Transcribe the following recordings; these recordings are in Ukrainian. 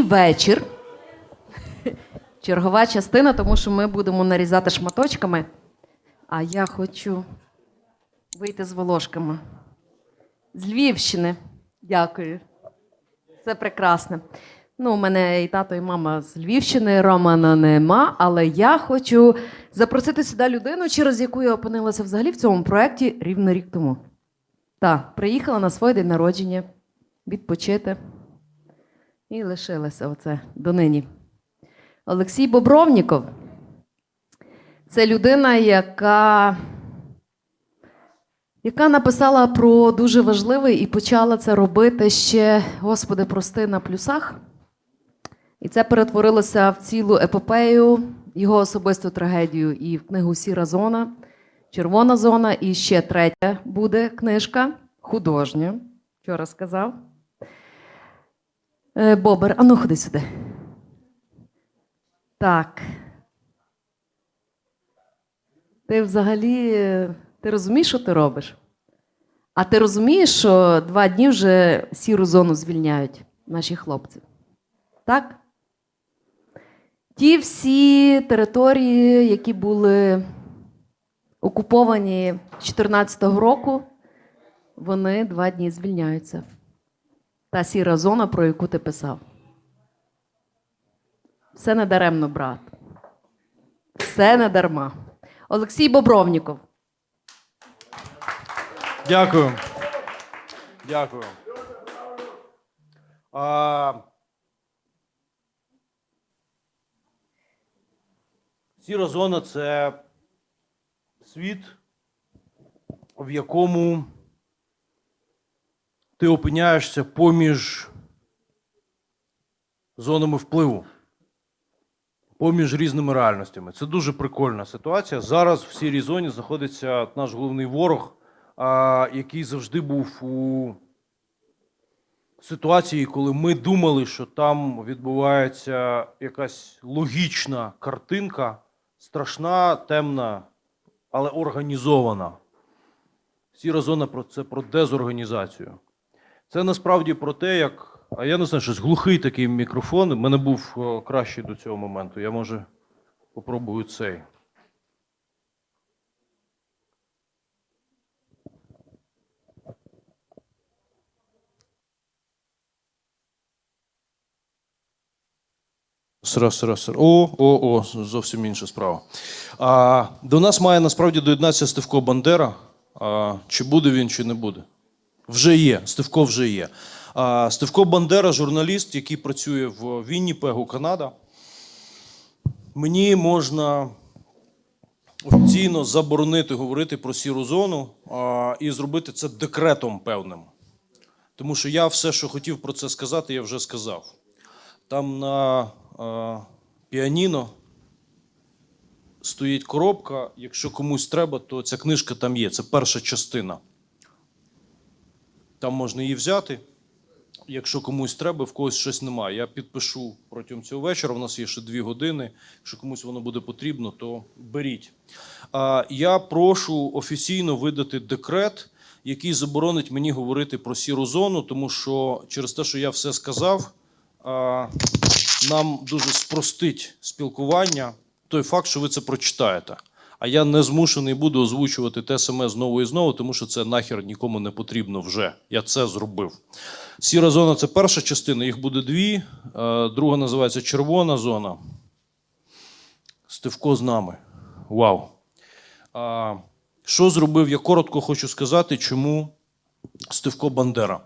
мій вечір. Чергова частина, тому що ми будемо нарізати шматочками. А я хочу вийти з волошками. З Львівщини. Дякую. Це прекрасне. Ну, у мене і тато, і мама з Львівщини, Романа нема, але я хочу запросити сюди людину, через яку я опинилася взагалі в цьому проєкті рівно рік тому. Так, приїхала на свій день народження відпочити. І лишилася оце донині. Олексій Бобровніков. Це людина, яка, яка написала про дуже важливе і почала це робити ще, Господи, прости, на плюсах. І це перетворилося в цілу епопею, його особисту трагедію і в книгу Сіра зона, Червона зона, і ще третя буде книжка художня. Вчора сказав. Е, Бобер, а ну ходи сюди. Так. Ти взагалі е, ти розумієш, що ти робиш? А ти розумієш, що два дні вже сіру зону звільняють наші хлопці? Так? Ті всі території, які були окуповані 2014 року, вони два дні звільняються. Та сіра зона, про яку ти писав. Все не даремно, брат. Все не дарма. Олексій Бобровніков. Дякую. Дякую. А... Сіра зона це світ, в якому ти опиняєшся поміж зонами впливу, поміж різними реальностями. Це дуже прикольна ситуація. Зараз в сірій зоні знаходиться наш головний ворог, який завжди був у ситуації, коли ми думали, що там відбувається якась логічна картинка, страшна, темна, але організована. Сіра зона про це про дезорганізацію. Це насправді про те, як. А я не знаю, щось глухий такий мікрофон. У мене був кращий до цього моменту. Я може попробую цей. Раз, раз, раз. О, о, о, зовсім інша справа. А, до нас має насправді доєднатися Стевко Бандера. А, чи буде він, чи не буде? Вже є. Стевко вже є. А, Стевко Бандера, журналіст, який працює в Вінніпегу, Канада. Мені можна офіційно заборонити говорити про сіру зону і зробити це декретом певним. Тому що я все, що хотів про це сказати, я вже сказав. Там на піаніно стоїть коробка. Якщо комусь треба, то ця книжка там є. Це перша частина. Там можна її взяти. Якщо комусь треба, в когось щось немає. Я підпишу протягом цього вечора. У нас є ще дві години. Якщо комусь воно буде потрібно, то беріть. Я прошу офіційно видати декрет, який заборонить мені говорити про сіру зону, тому що через те, що я все сказав, нам дуже спростить спілкування той факт, що ви це прочитаєте. А я не змушений буду озвучувати те саме знову і знову, тому що це нахер нікому не потрібно вже. Я це зробив. Сіра зона це перша частина, їх буде дві. Е, Друга називається червона зона. Стевко з нами. Вау. А, Що зробив? Я коротко хочу сказати, чому Стевко Бандера.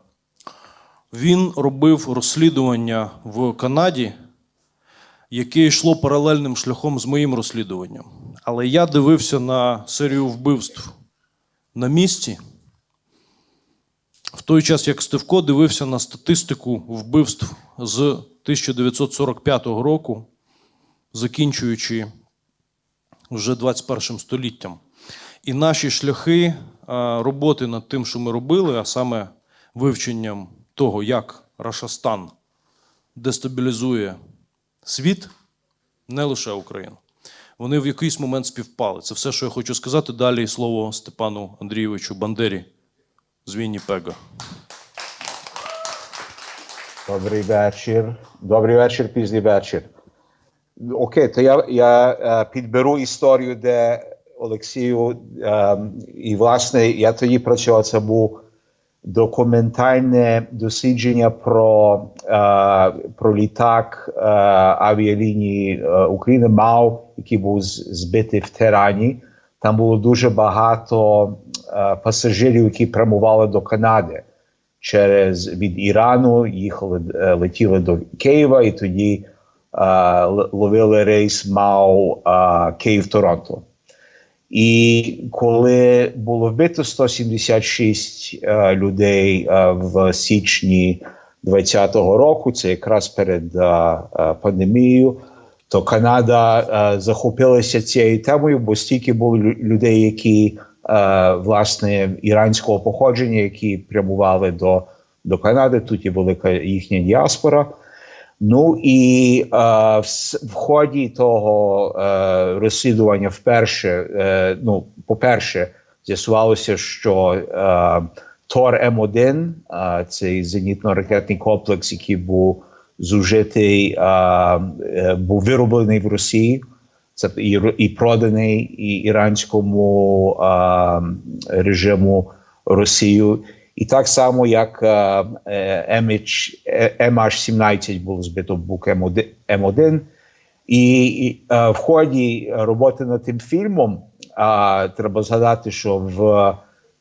Він робив розслідування в Канаді, яке йшло паралельним шляхом з моїм розслідуванням. Але я дивився на серію вбивств на місці. В той час, як Стевко дивився на статистику вбивств з 1945 року, закінчуючи вже 21 століттям. І наші шляхи роботи над тим, що ми робили, а саме вивченням того, як Рашастан дестабілізує світ, не лише Україну. Вони в якийсь момент співпали. Це все, що я хочу сказати. Далі слово Степану Андрійовичу Бандері з Вінніпега. Добрий вечір. Добрий вечір, пізній вечір. Окей, то я, я е, підберу історію, де Олексію, е, і власне я тоді працював, це був документальне дослідження про, е, про літак е, авіалінії України МАУ, який був збитий в Терані. Там було дуже багато е, пасажирів, які прямували до Канади через від Ірану, їхали, летіли до Києва і тоді е, ловили рейс МАУ е, Київ-Торонто. І коли було вбито 176 е, людей е, в січні 2020 року, це якраз перед е, е, пандемією, то Канада е, захопилася цією темою, бо стільки було людей, які е, власне іранського походження, які прямували до, до Канади. Тут є велика їхня діаспора. Ну і е, в, в ході того е, розслідування вперше, е, ну, по-перше, з'ясувалося, що е, Тор М1, е, цей зенітно-ракетний комплекс, який був зужитий, е, був вироблений в Росії. Це і, і проданий і іранському е, режиму Росію. І так само, як е, е, MH, е, MH17 був збито бук М1, М1. І, в ході роботи над тим фільмом треба згадати, що в,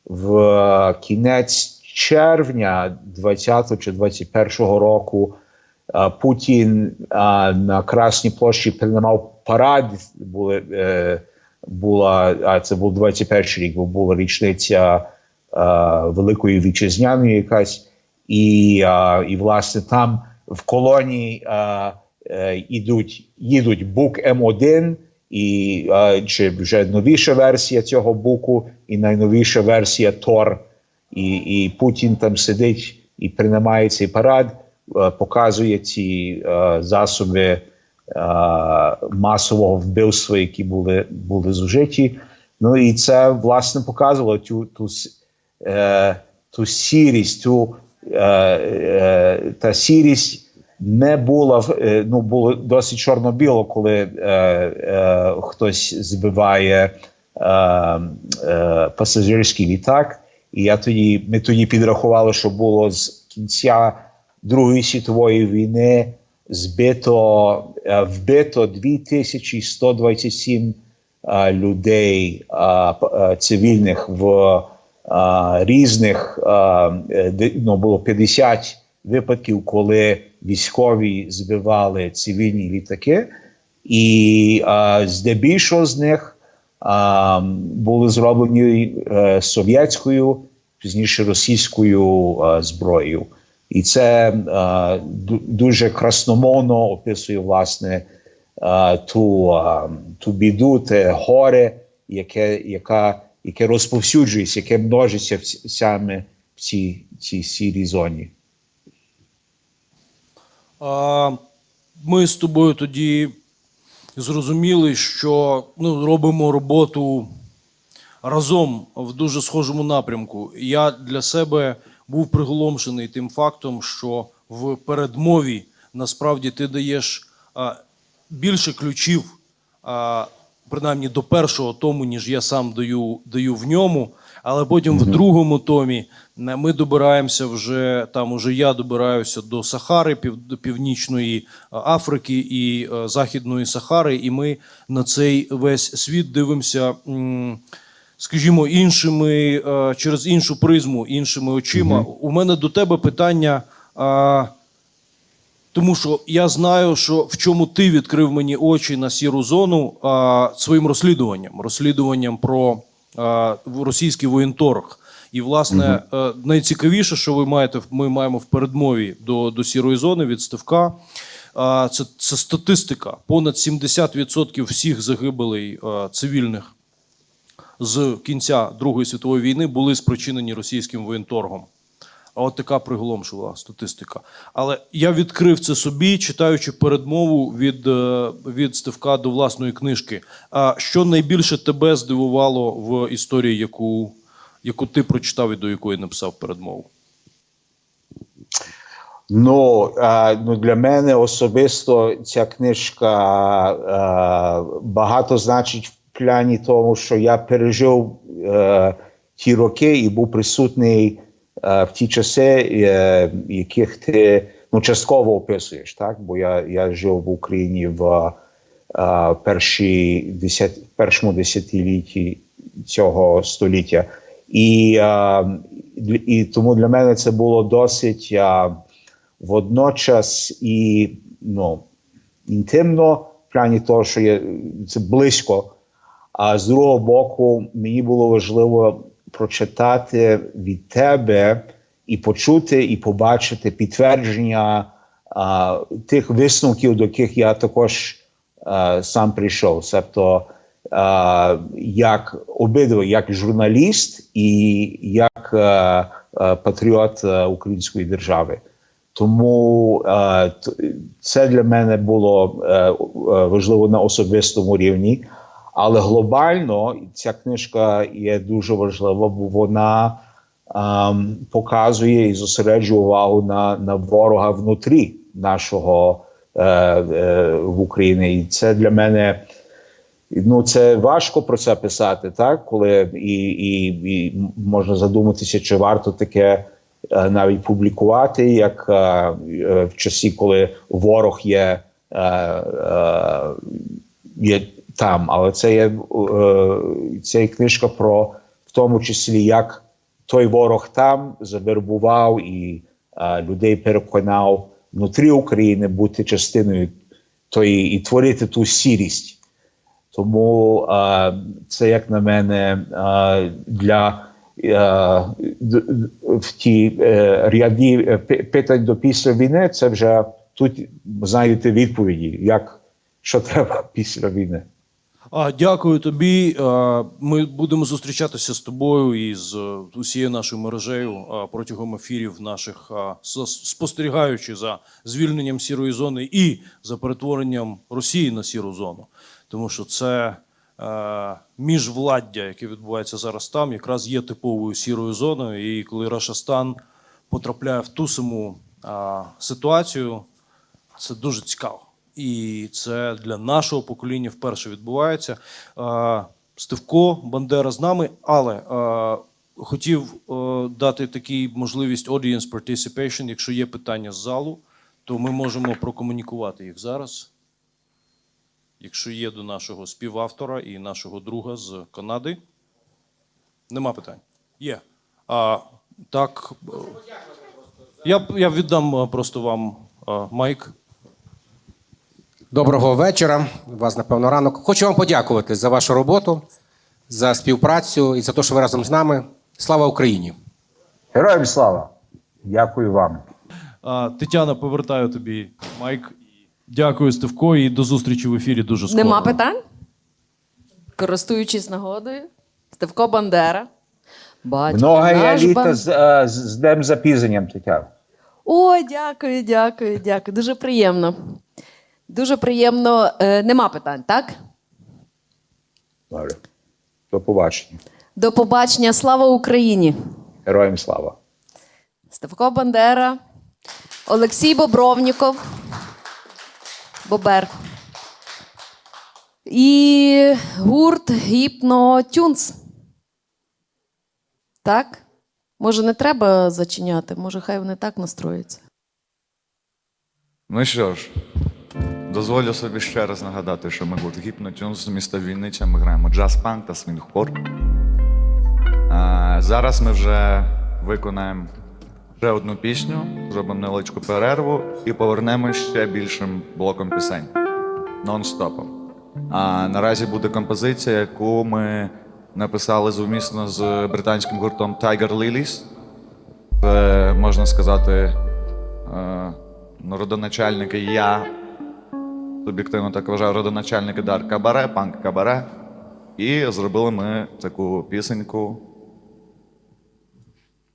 в кінець червня 20 чи 21 року Путін на Красній площі приймав парад. Була, це був 21 рік, бо була річниця Великої Вітчизняної якась. І, е, і власне там в колонії е, е, їдуть бук М1, і е, чи вже новіша версія цього буку, і найновіша версія Тор. І, і Путін там сидить і приймає цей парад, е, показує ці е, засоби е, масового вбивства, які були, були зужиті. Ну і це власне показувало ту, ту, е, ту сірість, ту е, е, та сірість не була е, ну було досить чорно-біло, коли е, е, хтось збиває е, е, пасажирський літак. І я тоді ми тоді підрахували, що було з кінця Другої світової війни збито е, вбито 2127 е, людей е, цивільних в різних е, ну, було 50 випадків, коли військові збивали цивільні літаки, і здебільшого з них були зроблені е, совєтською, пізніше російською зброєю. І це дуже красномовно описує власне ту, ту біду, те горе, яке, яка, яке розповсюджується, яке множиться в, саме в цій, цій сірій зоні. А, ми з тобою тоді зрозуміли, що ну, робимо роботу разом в дуже схожому напрямку. Я для себе був приголомшений тим фактом, що в передмові насправді ти даєш а, більше ключів, а, принаймні до першого тому, ніж я сам даю, даю в ньому. Але потім в другому томі е, ми добираємося вже там. Уже я добираюся до Сахари, пів, до Північної е, Африки і е, Західної Сахари, і ми на цей весь світ дивимося. м, Скажімо, іншими е, через іншу призму, іншими очима. У мене до тебе питання. А, тому що я знаю, що в чому ти відкрив мені очі на сіру зону а, своїм розслідуванням, розслідуванням про а, російський воєнторг. І, власне, е, найцікавіше, що ви маєте, ми маємо в передмові до, до сірої зони від Стевка. а, Це, це статистика. Понад 70% всіх загибелей е, цивільних з кінця Другої світової війни були спричинені російським воєнторгом. А от така приголомшила статистика. Але я відкрив це собі, читаючи передмову від, е, від Стевка до власної книжки. А що найбільше тебе здивувало в історії, яку, яку ти прочитав і до якої написав передмову? Ну, ну для мене особисто ця книжка е, багато значить в плані тому, що я пережив е, ті роки і був присутній в ті часи, е, яких ти ну, частково описуєш, так? Бо я, я жив в Україні в е, перші десят, першому десятилітті цього століття. І, е, і тому для мене це було досить е, водночас і ну, інтимно, в плані того, що є, це близько. А з другого боку, мені було важливо прочитати від тебе і почути, і побачити підтвердження а, тих висновків, до яких я також а, сам прийшов. Тобто, а, як обидва, як журналіст і як а, а, патріот а, української держави. Тому т- це для мене було е, важливо на особистому рівні. Але глобально ця книжка є дуже важлива, бо вона ем, показує і зосереджує увагу на, на ворога внутрі нашого е, е, в Україні. І це для мене ну це важко про це писати, так коли і, і, і можна задуматися, чи варто таке е, навіть публікувати, як е, е, в часі, коли ворог є, е, е, є там. Але це є е, це книжка про в тому числі, як той ворог там завербував і е, людей переконав внутрі України бути частиною тої і творити ту сірість. Тому е, це, як на мене, для в ті ряді питань до після війни, це вже тут знайдете відповіді, як що треба після війни. А, дякую тобі. А, Ми будемо зустрічатися з тобою і з е, усією нашою мережею а, протягом ефірів наших, а, спостерігаючи за звільненням сірої зони і за перетворенням Росії на сіру зону. Тому що це е, міжвладдя, яке відбувається зараз там, якраз є типовою сірою зоною. І коли Рашастан потрапляє в ту саму а, ситуацію, це дуже цікаво. І це для нашого покоління вперше відбувається. Е, Стевко Бандера з нами, але е, хотів е, дати такий можливість audience participation. Якщо є питання з залу, то ми можемо прокомунікувати їх зараз. Якщо є до нашого співавтора і нашого друга з Канади, нема питань. Є. А, так, я, я віддам просто вам майк. Доброго вечора. У вас, напевно, ранок. Хочу вам подякувати за вашу роботу, за співпрацю і за те, що ви разом з нами. Слава Україні! Героям слава! Дякую вам. Тетяна, повертаю тобі майк. Дякую, Стевко, і до зустрічі в ефірі дуже скоро. Нема питань? Користуючись нагодою, Стевко Бандера. Батько Много я літа Бан- з, е, з, з днем запізненням, Тетяна. Ой, дякую, дякую, дякую. Дуже приємно. Дуже приємно. Е, нема питань, так? Добре. До побачення. До побачення. Слава Україні! Героям слава. Стевко Бандера, Олексій Бобровніков, Бобер. І гурт Гіпнотюнс. Так? Може, не треба зачиняти, може, хай вони так настроються. Ну що ж, дозволю собі ще раз нагадати, що ми гурт Гіпнотюнс міста Вінниця. Ми граємо джаз-панк та свінгхор. Зараз ми вже виконаємо ще одну пісню, зробимо невеличку перерву і повернемось ще більшим блоком пісень нон-стопом. А наразі буде композиція, яку ми написали зумісно з британським гуртом Tiger Lilies. Це можна сказати. е, ну, я суб'єктивно так вважаю, родоначальник дар кабаре, панк кабаре. І зробили ми таку пісеньку.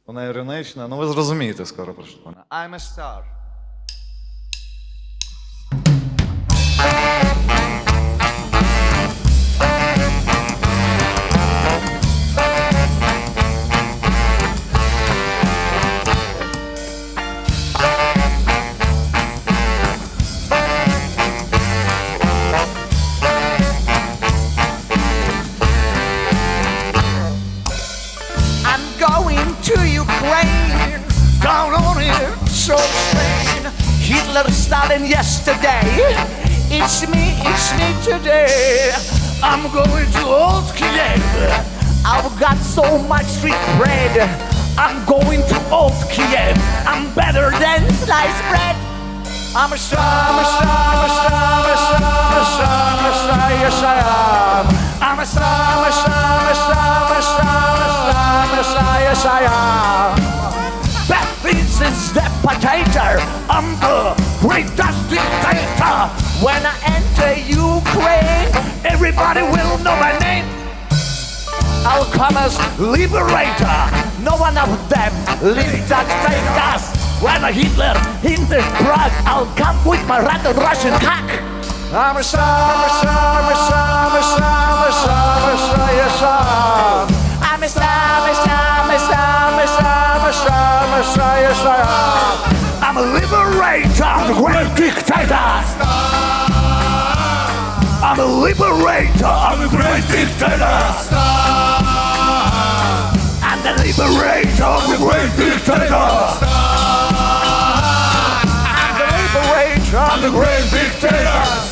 Вона іронична, ну ви зрозумієте скоро про що вона. I'm a star. Hitler, Stalin yesterday. It's me, it's me today. I'm going to old Kiev. I've got so much street bread. I'm going to old Kiev. I'm better than sliced bread. I'm a star, I'm a star, I'm a star, I'm a star, I'm a star, I'm a star, yes I am. I'm a star, I'm a star, I'm a star, I'm a star, I'm a star, I'm a star, yes I am. This is the potato. I'm the greatest dictator. When I enter Ukraine, everybody will know my name. I'll come as liberator. No one of them lives that take us. When Hitler in the Prague, I'll come with my rat and Russian hack. I'm a star, I'm a star, I'm a star, I'm dictator. I'm a liberator, I'm a great dictator. I'm the liberator, I'm the great dictator. I'm the liberator, I'm the great dictator.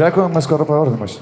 Дякую, ми скоро повернемось.